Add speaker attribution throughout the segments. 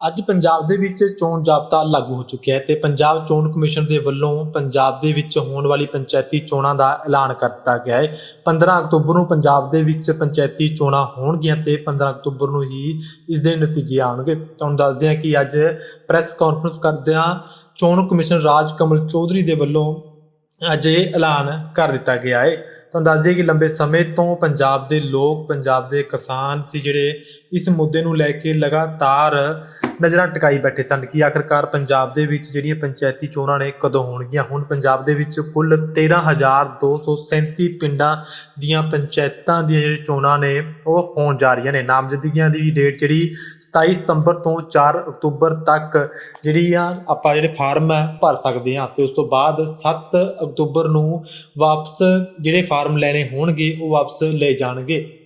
Speaker 1: ਅੱਜ ਪੰਜਾਬ ਦੇ ਵਿੱਚ ਚੋਣ ਜ਼ਾਬਤਾ ਲਾਗੂ ਹੋ ਚੁੱਕਿਆ ਹੈ ਤੇ ਪੰਜਾਬ ਚੋਣ ਕਮਿਸ਼ਨ ਦੇ ਵੱਲੋਂ ਪੰਜਾਬ ਦੇ ਵਿੱਚ ਹੋਣ ਵਾਲੀ ਪੰਚਾਇਤੀ ਚੋਣਾਂ ਦਾ ਐਲਾਨ ਕਰ ਦਿੱਤਾ ਗਿਆ ਹੈ। 15 ਅਕਤੂਬਰ ਨੂੰ ਪੰਜਾਬ ਦੇ ਵਿੱਚ ਪੰਚਾਇਤੀ ਚੋਣਾਂ ਹੋਣਗੀਆਂ ਤੇ 15 ਅਕਤੂਬਰ ਨੂੰ ਹੀ ਇਸ ਦੇ ਨਤੀਜੇ ਆਉਣਗੇ। ਤੁਹਾਨੂੰ ਦੱਸਦੇ ਹਾਂ ਕਿ ਅੱਜ ਪ੍ਰੈਸ ਕਾਨਫਰੰਸ ਕਰਦਿਆਂ ਚੋਣ ਕਮਿਸ਼ਨ ਰਾਜ ਕਮਲ ਚੌਧਰੀ ਦੇ ਵੱਲੋਂ ਅਜੇ ਐਲਾਨ ਕਰ ਦਿੱਤਾ ਗਿਆ ਹੈ। ਤੁਹਾਨੂੰ ਦੱਸ ਦਈਏ ਕਿ ਲੰਬੇ ਸਮੇਂ ਤੋਂ ਪੰਜਾਬ ਦੇ ਲੋਕ, ਪੰਜਾਬ ਦੇ ਕਿਸਾਨ ਸੀ ਜਿਹੜੇ ਇਸ ਮੁੱਦੇ ਨੂੰ ਲੈ ਕੇ ਲਗਾਤਾਰ ਨਜ਼ਰਾਂ ਟਿਕਾਈ ਬੈਠੇ ਸਨ ਕਿ ਆਖਰਕਾਰ ਪੰਜਾਬ ਦੇ ਵਿੱਚ ਜਿਹੜੀਆਂ ਪੰਚਾਇਤੀ ਚੋਣਾਂ ਨੇ ਕਦੋਂ ਹੋਣਗੀਆਂ? ਹੁਣ ਪੰਜਾਬ ਦੇ ਵਿੱਚ ਕੁੱਲ 13237 ਪਿੰਡਾਂ ਦੀਆਂ ਪੰਚਾਇਤਾਂ ਦੀਆਂ ਜਿਹੜੀ ਚੋਣਾਂ ਨੇ, ਉਹ ਹੋਣ ਜਾ ਰਹੀਆਂ ਨੇ। ਨਾਮਜ਼ਦਗੀਆਂ ਦੀ ਡੇਟ ਜਿਹੜੀ 27 ਸਤੰਬਰ ਤੋਂ 4 ਅਕਤੂਬਰ ਤੱਕ ਜਿਹੜੀ ਆ ਆਪਾਂ ਜਿਹੜੇ ਫਾਰਮ ਹੈ ਭਰ ਸਕਦੇ ਹਾਂ ਤੇ ਉਸ ਤੋਂ ਬਾਅਦ 7 ਅਕਤੂਬਰ ਨੂੰ ਵਾਪਸ ਜਿਹੜੇ ਫਾਰਮ ਲੈਣੇ ਹੋਣਗੇ, ਉਹ ਵਾਪਸ ਲੈ ਜਾਣਗੇ।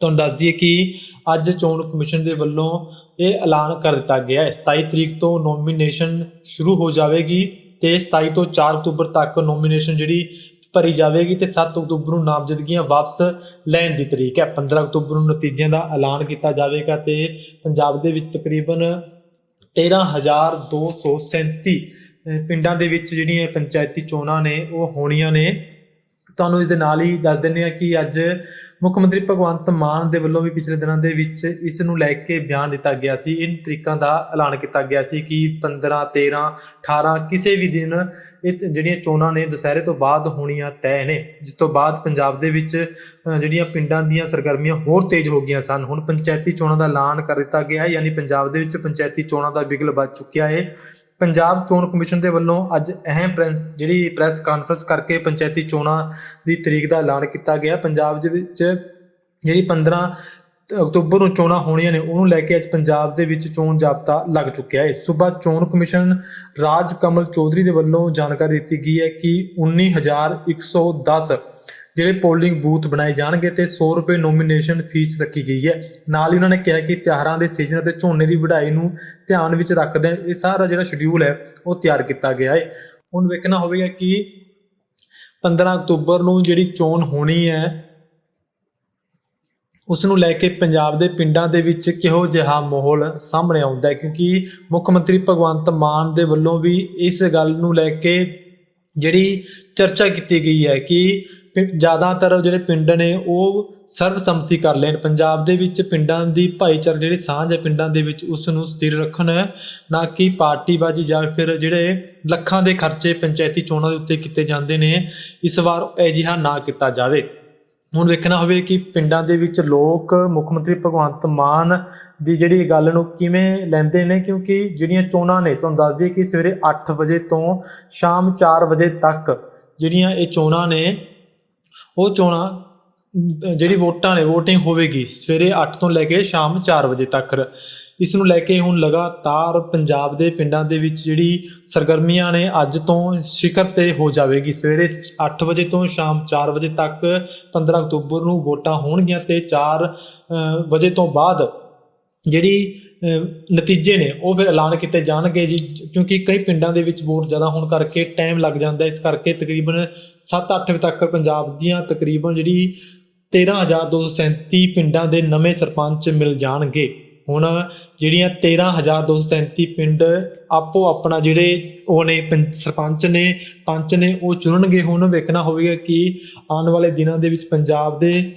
Speaker 1: ਤੁਹਾਨੂੰ ਦੱਸ ਦਈਏ ਕਿ ਅੱਜ ਚੋਣ ਕਮਿਸ਼ਨ ਦੇ ਵੱਲੋਂ ਇਹ ਐਲਾਨ ਕਰ ਦਿੱਤਾ ਗਿਆ ਹੈ। 27 ਤਰੀਕ ਤੋਂ ਨੋਮੀਨੇਸ਼ਨ ਸ਼ੁਰੂ ਹੋ ਜਾਵੇਗੀ ਤੇ 27 ਤੋਂ 4 ਅਕਤੂਬਰ ਤੱਕ ਨੋਮੀਨੇਸ਼ਨ ਜਿਹੜੀ ਭਰੀ ਜਾਵੇਗੀ ਤੇ 7 ਅਕਤੂਬਰ ਨੂੰ ਨਾਮਜ਼ਦਗੀਆਂ ਵਾਪਸ ਲੈਣ ਦੀ ਤਰੀਕ ਹੈ। 15 ਅਕਤੂਬਰ ਨੂੰ ਨਤੀਜਿਆਂ ਦਾ ਐਲਾਨ ਕੀਤਾ ਜਾਵੇਗਾ ਤੇ ਪੰਜਾਬ ਦੇ ਵਿੱਚ ਤਕਰੀਬਨ 13237 ਅਹ, ਪਿੰਡਾਂ ਦੇ ਵਿੱਚ ਜਿਹੜੀਆਂ ਪੰਚਾਇਤੀ ਚੋਣਾਂ ਨੇ, ਉਹ ਹੋਣੀਆਂ ਨੇ। ਤੁਹਾਨੂੰ ਇਸ ਦੇ ਨਾਲ ਹੀ ਦੱਸ ਦਿੰਦੇ ਆ ਕਿ ਅੱਜ ਮੁੱਖ ਮੰਤਰੀ ਭਗਵੰਤ ਮਾਨ ਦੇ ਵੱਲੋਂ ਵੀ ਪਿਛਲੇ ਦਿਨਾਂ ਦੇ ਵਿੱਚ ਇਸ ਨੂੰ ਲੈ ਕੇ ਬਿਆਨ ਦਿੱਤਾ ਗਿਆ ਸੀ। ਇਨ ਤਰੀਕਾਂ ਦਾ ਐਲਾਨ ਕੀਤਾ ਗਿਆ ਸੀ ਕਿ 15 13 18 ਕਿਸੇ ਵੀ ਦਿਨ ਇਹ ਜਿਹੜੀਆਂ ਚੋਣਾਂ ਨੇ ਦੁਸਹਿਰੇ ਤੋਂ ਬਾਅਦ ਹੋਣੀਆਂ ਤੈਅ ਨੇ। ਜਿਸ ਤੋਂ ਬਾਅਦ ਪੰਜਾਬ ਦੇ ਵਿੱਚ ਜਿਹੜੀਆਂ ਪਿੰਡਾਂ ਦੀਆਂ ਸਰਗਰਮੀਆਂ ਹੋਰ ਤੇਜ਼ ਹੋ ਗਈਆਂ ਸਨ। ਹੁਣ ਪੰਚਾਇਤੀ ਚੋਣਾਂ ਦਾ ਐਲਾਨ ਕਰ ਦਿੱਤਾ ਗਿਆ ਹੈ, ਯਾਨੀ ਪੰਜਾਬ ਦੇ ਵਿੱਚ ਪੰਚਾਇਤੀ ਚੋਣਾਂ ਦਾ ਬਿਗਲ ਵੱਜ ਚੁੱਕਿਆ ਹੈ। ਪੰਜਾਬ ਚੋਣ ਕਮਿਸ਼ਨ ਦੇ ਵੱਲੋਂ ਅੱਜ ਅਹਿਮ ਪ੍ਰੈਸ, ਜਿਹੜੀ ਪ੍ਰੈਸ ਕਾਨਫਰੰਸ ਕਰਕੇ ਪੰਚਾਇਤੀ ਚੋਣਾਂ ਦੀ ਤਰੀਕ ਦਾ ਐਲਾਨ ਕੀਤਾ ਗਿਆ। ਪੰਜਾਬ ਦੇ ਵਿੱਚ ਜਿਹੜੀ 15 ਅਕਤੂਬਰ ਨੂੰ ਚੋਣਾਂ ਹੋਣੀਆਂ ਨੇ, ਉਹਨੂੰ ਲੈ ਕੇ ਅੱਜ ਪੰਜਾਬ ਦੇ ਵਿੱਚ ਚੋਣ ਜਾਬਤਾ ਲੱਗ ਚੁੱਕਿਆ ਹੈ। ਸੂਬਾ ਚੋਣ ਕਮਿਸ਼ਨ ਰਾਜ ਕਮਲ ਚੌਧਰੀ ਦੇ ਵੱਲੋਂ ਜਾਣਕਾਰੀ ਦਿੱਤੀ ਗਈ ਹੈ ਕਿ 19110 ਜਿਹੜੇ ਪੋਲਿੰਗ ਬੂਥ ਬਣਾਏ ਜਾਣਗੇ ਤੇ 100 ਰੁਪਏ ਨੋਮੀਨੇਸ਼ਨ ਫੀਸ ਰੱਖੀ ਗਈ ਹੈ। ਨਾਲ ਹੀ ਉਹਨਾਂ ਨੇ ਕਿਹਾ ਕਿ ਤਿਉਹਾਰਾਂ ਦੇ ਸੀਜ਼ਨ ਅਤੇ ਝੋਨੇ ਦੀ ਵਢਾਈ ਨੂੰ ਧਿਆਨ ਵਿੱਚ ਰੱਖਦੇ ਇਹ ਸਾਰਾ ਜਿਹੜਾ ਸ਼ਡਿਊਲ ਹੈ, ਉਹ ਤਿਆਰ ਕੀਤਾ ਗਿਆ ਹੈ। ਹੁਣ ਵੇਖਣਾ ਹੋਵੇਗਾ ਕਿ 15 ਅਕਤੂਬਰ ਨੂੰ ਜਿਹੜੀ ਚੋਣ ਹੋਣੀ ਹੈ, ਉਸ ਨੂੰ ਲੈ ਕੇ ਪੰਜਾਬ ਦੇ ਪਿੰਡਾਂ ਦੇ ਵਿੱਚ ਕਿਹੋ ਜਿਹਾ ਮਾਹੌਲ ਸਾਹਮਣੇ ਆਉਂਦਾ ਹੈ, ਕਿਉਂਕਿ ਮੁੱਖ ਮੰਤਰੀ ਭਗਵੰਤ ਮਾਨ ਦੇ ਵੱਲੋਂ ਵੀ ਇਸ ਗੱਲ ਨੂੰ ਲੈ ਕੇ ਜਿਹੜੀ ਚਰਚਾ ਕੀਤੀ ਗਈ ਹੈ ਕਿ ਜ਼ਿਆਦਾਤਰ ਜਿਹੜੇ ਪਿੰਡ ਨੇ ਉਹ ਸਰਬਸੰਮਤੀ ਕਰ ਲੈਣ। ਪੰਜਾਬ ਦੇ ਵਿੱਚ ਪਿੰਡਾਂ ਦੀ ਭਾਈਚਾਰ ਜਿਹੜੀ ਸਾਂਝ ਹੈ ਪਿੰਡਾਂ ਦੇ ਵਿੱਚ ਉਸ ਨੂੰ ਸਥਿਰ ਰੱਖਣ, ਨਾ ਕਿ ਪਾਰਟੀਬਾਜ਼ੀ ਜਾਂ ਫਿਰ ਜਿਹੜੇ ਲੱਖਾਂ ਦੇ ਖਰਚੇ ਪੰਚਾਇਤੀ ਚੋਣਾਂ ਦੇ ਉੱਤੇ ਕੀਤੇ ਜਾਂਦੇ ਨੇ, ਇਸ ਵਾਰ ਅਜਿਹਾ ਨਾ ਕੀਤਾ ਜਾਵੇ। ਹੁਣ ਵੇਖਣਾ ਹੋਵੇ ਕਿ ਪਿੰਡਾਂ ਦੇ ਵਿੱਚ ਲੋਕ, ਮੁੱਖ ਮੰਤਰੀ ਭਗਵੰਤ ਮਾਨ ਦੀ ਜਿਹੜੀ ਗੱਲ ਨੂੰ ਕਿਵੇਂ ਲੈਂਦੇ ਨੇ, ਕਿਉਂਕਿ ਜਿਹੜੀਆਂ ਚੋਣਾਂ ਨੇ, ਤੁਹਾਨੂੰ ਦੱਸ ਦਈਏ ਕਿ ਸਵੇਰੇ 8 ਵਜੇ ਤੋਂ ਸ਼ਾਮ 4 ਵਜੇ ਤੱਕ ਜਿਹੜੀਆਂ ਇਹ ਚੋਣਾਂ ਨੇ ਉਹ ਚੋਣਾਂ ਜਿਹੜੀ ਵੋਟਾਂ ਨੇ, VOTING ਹੋਵੇਗੀ ਸਵੇਰੇ 8 ਤੋਂ ਲੈ ਕੇ ਸ਼ਾਮ 4 ਵਜੇ ਤੱਕ। ਇਸ ਨੂੰ ਲੈ ਕੇ ਹੁਣ ਲਗਾਤਾਰ ਪੰਜਾਬ ਦੇ ਪਿੰਡਾਂ ਦੇ ਵਿੱਚ ਜਿਹੜੀ ਸਰਗਰਮੀਆਂ ਨੇ ਅੱਜ ਤੋਂ ਸਿਖਰ ਤੇ ਹੋ ਜਾਵੇਗੀ। ਸਵੇਰੇ 8 ਵਜੇ ਤੋਂ ਸ਼ਾਮ 4 ਵਜੇ ਤੱਕ 15 ਅਕਤੂਬਰ ਨੂੰ ਵੋਟਾਂ ਹੋਣਗੀਆਂ ਤੇ 4 ਵਜੇ ਤੋਂ ਬਾਅਦ ਜਿਹੜੀ ਨਤੀਜੇ ਨੇ, ਉਹ ਫਿਰ ਐਲਾਨ ਕੀਤੇ ਜਾਣਗੇ ਜੀ, ਕਿਉਂਕਿ ਕਈ ਪਿੰਡਾਂ ਦੇ ਵਿੱਚ ਵੋਟ ਜ਼ਿਆਦਾ ਹੋਣ ਕਰਕੇ ਟਾਈਮ ਲੱਗ ਜਾਂਦਾ, ਇਸ ਕਰਕੇ ਤਕਰੀਬਨ 7-8 ਵਜੇ ਤੱਕ ਪੰਜਾਬ ਦੀਆਂ ਤਕਰੀਬਨ ਜਿਹੜੀ 13237 ਪਿੰਡਾਂ ਦੇ ਨਵੇਂ ਸਰਪੰਚ ਮਿਲ ਜਾਣਗੇ। ਹੁਣ ਜਿਹੜੀਆਂ 13237 ਪਿੰਡ ਆਪੋ ਆਪਣਾ ਜਿਹੜੇ ਉਹ ਨੇ ਪੰ- ਸਰਪੰਚ ਨੇ, ਪੰਚ ਨੇ, ਉਹ ਚੁਣਨਗੇ, ਹੁਣ ਵੇਖਣਾ ਹੋਵੇਗਾ ਕਿ ਆਉਣ ਵਾਲੇ ਦਿਨਾਂ ਦੇ ਵਿੱਚ ਪੰਜਾਬ ਦੇ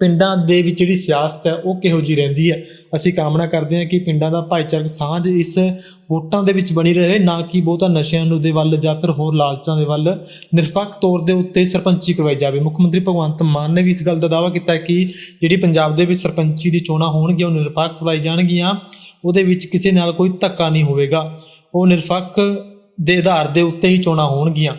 Speaker 1: ਪਿੰਡਾਂ ਦੇ ਵਿੱਚ ਜਿਹੜੀ ਸਿਆਸਤ ਹੈ, ਉਹ ਕਿਹੋ ਜੀ ਰਹਿੰਦੀ ਹੈ? ਅਸੀਂ ਕਾਮਨਾ ਕਰਦੇ ਹਾਂ ਕਿ ਪਿੰਡਾਂ ਦਾ ਭਾਈਚਾਰਕ ਸਾਂਝ ਇਸ ਵੋਟਾਂ ਦੇ ਵਿੱਚ ਬਣੀ ਰਹੇ, ਨਾ ਕਿ ਬਹੁਤਾ ਨਸ਼ਿਆਂ ਨੂੰ ਦੇ ਵੱਲ ਜਾਂ ਫਿਰ ਹੋਰ ਲਾਲਚਾਂ ਦੇ ਵੱਲ ਨਿਰਪੱਖ ਤੌਰ ਦੇ ਉੱਤੇ ਸਰਪੰਚੀ ਕਰਵਾਈ ਜਾਵੇ। ਮੁੱਖ ਮੰਤਰੀ ਭਗਵੰਤ ਮਾਨ ਨੇ ਵੀ ਇਸ ਗੱਲ ਦਾ ਦਾਅਵਾ ਕੀਤਾ ਕਿ ਜਿਹੜੀ ਪੰਜਾਬ ਦੇ ਵਿੱਚ ਸਰਪੰਚੀ ਦੀ ਚੋਣਾਂ ਹੋਣਗੀਆਂ, ਉਹ ਨਿਰਪੱਖ ਕਰਵਾਈ ਜਾਣਗੀਆਂ, ਉਹਦੇ ਵਿੱਚ ਕਿਸੇ ਨਾਲ ਕੋਈ ਧੱਕਾ ਨਹੀਂ ਹੋਵੇਗਾ। ਉਹ ਨਿਰਪੱਖ ਦੇ ਆਧਾਰ ਦੇ ਉੱਤੇ ਹੀ ਚੋਣਾਂ ਹੋਣਗੀਆਂ।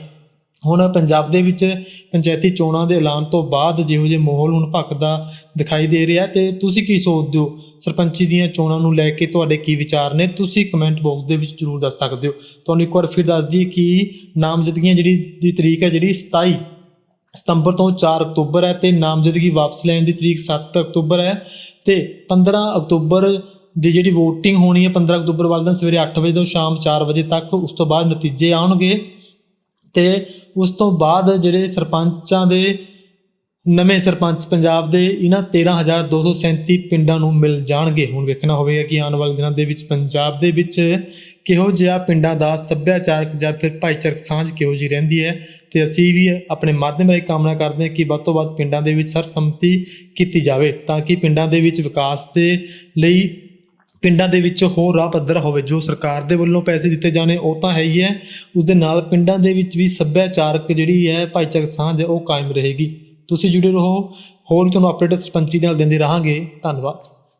Speaker 1: ਹੁਣ ਪੰਜਾਬ ਦੇ ਵਿੱਚ ਪੰਚਾਇਤੀ ਚੋਣਾਂ ਦੇ ਐਲਾਨ ਤੋਂ ਬਾਅਦ ਜਿਹੋ ਜਿਹੇ ਮਾਹੌਲ ਹੁਣ ਭਖਦਾ ਦਿਖਾਈ ਦੇ ਰਿਹਾ ਤੇ ਤੁਸੀਂ ਕੀ ਸੋਚਦੇ ਹੋ? ਸਰਪੰਚੀ ਦੀਆਂ ਚੋਣਾਂ ਨੂੰ ਲੈ ਕੇ ਤੁਹਾਡੇ ਕੀ ਵਿਚਾਰ ਨੇ? ਤੁਸੀਂ ਕਮੈਂਟ ਬਾਕਸ ਦੇ ਵਿੱਚ ਜਰੂਰ ਦੱਸ ਸਕਦੇ ਹੋ। ਤੁਹਾਨੂੰ ਇੱਕ ਵਾਰ ਫਿਰ ਦੱਸ ਦਈਏ ਕਿ ਨਾਮਜ਼ਦਗੀਆਂ ਜਿਹੜੀ ਦੀ ਤਰੀਕ ਹੈ ਜਿਹੜੀ 27 ਸਤੰਬਰ ਤੋਂ 4 ਅਕਤੂਬਰ ਹੈ ਤੇ ਨਾਮਜ਼ਦਗੀ ਵਾਪਸ ਲੈਣ ਦੀ ਤਰੀਕ 7 ਅਕਤੂਬਰ ਹੈ ਤੇ 15 ਅਕਤੂਬਰ ਦੀ ਜਿਹੜੀ VOTING ਹੋਣੀ ਹੈ 15 ਅਕਤੂਬਰ ਵਾਲੇ ਦਿਨ ਸਵੇਰੇ 8 ਵਜੇ ਤੋਂ ਸ਼ਾਮ 4 ਵਜੇ ਤੱਕ, ਉਸ ਤੋਂ ਬਾਅਦ ਨਤੀਜੇ ਆਉਣਗੇ। ਤੇ ਉਸ ਤੋਂ ਬਾਅਦ ਜਿਹੜੇ ਸਰਪੰਚਾਂ ਦੇ, ਨਵੇਂ ਸਰਪੰਚ ਪੰਜਾਬ ਦੇ, ਇਹਨਾਂ 13237 ਪਿੰਡਾਂ ਨੂੰ ਮਿਲ ਜਾਣਗੇ। ਹੁਣ ਵੇਖਣਾ ਹੋਵੇਗਾ ਕਿ ਆਉਣ ਵਾਲੇ ਦਿਨਾਂ ਦੇ ਵਿੱਚ ਪੰਜਾਬ ਦੇ ਵਿੱਚ ਕਿਹੋ ਜਿਹਾ ਪਿੰਡਾਂ ਦਾ ਸੱਭਿਆਚਾਰਕ ਜਾਂ ਫਿਰ ਭਾਈਚਾਰਕ ਸਾਂਝ ਕਿਹੋ ਜਿਹੀ ਰਹਿੰਦੀ ਹੈ। ਤੇ ਅਸੀਂ ਵੀ ਆਪਣੇ ਮਾਧਿਅਮ ਰਾਹੀਂ ਕਾਮਨਾ ਕਰਦੇ ਹਾਂ ਕਿ ਵੱਧ ਤੋਂ ਵੱਧ ਪਿੰਡਾਂ ਦੇ ਵਿੱਚ ਸਰਸੰਮਤੀ ਕੀਤੀ ਜਾਵੇ, ਤਾਂ ਕਿ ਪਿੰਡਾਂ ਦੇ ਵਿੱਚ ਵਿਕਾਸ ਦੇ ਲਈ ਪਿੰਡਾਂ ਦੇ ਵਿੱਚ ਹੋਰ ਰਾਹ ਪੱਧਰਾ ਹੋਵੇ, ਜੋ ਸਰਕਾਰ ਦੇ ਵੱਲੋਂ ਪੈਸੇ ਦਿੱਤੇ ਜਾਣੇ, ਉਹ ਤਾਂ ਹੈ ਹੀ ਹੈ। ਉਸ ਦੇ ਨਾਲ ਪਿੰਡਾਂ ਦੇ ਵਿੱਚ ਵੀ ਸੱਭਿਆਚਾਰਕ ਜਿਹੜੀ ਹੈ ਭਾਈਚਾਰਕ ਸਾਂਝ, ਉਹ ਕਾਇਮ ਰਹੇਗੀ। ਤੁਸੀਂ ਜੁੜੇ ਰਹੋ। ਹੋਰ ਵੀ ਤੁਹਾਨੂੰ ਅਪਡੇਟ ਸਰਪੰਚੀ ਦੇ ਨਾਲ ਦਿੰਦੇ ਰਹਾਂਗੇ। ਧੰਨਵਾਦ।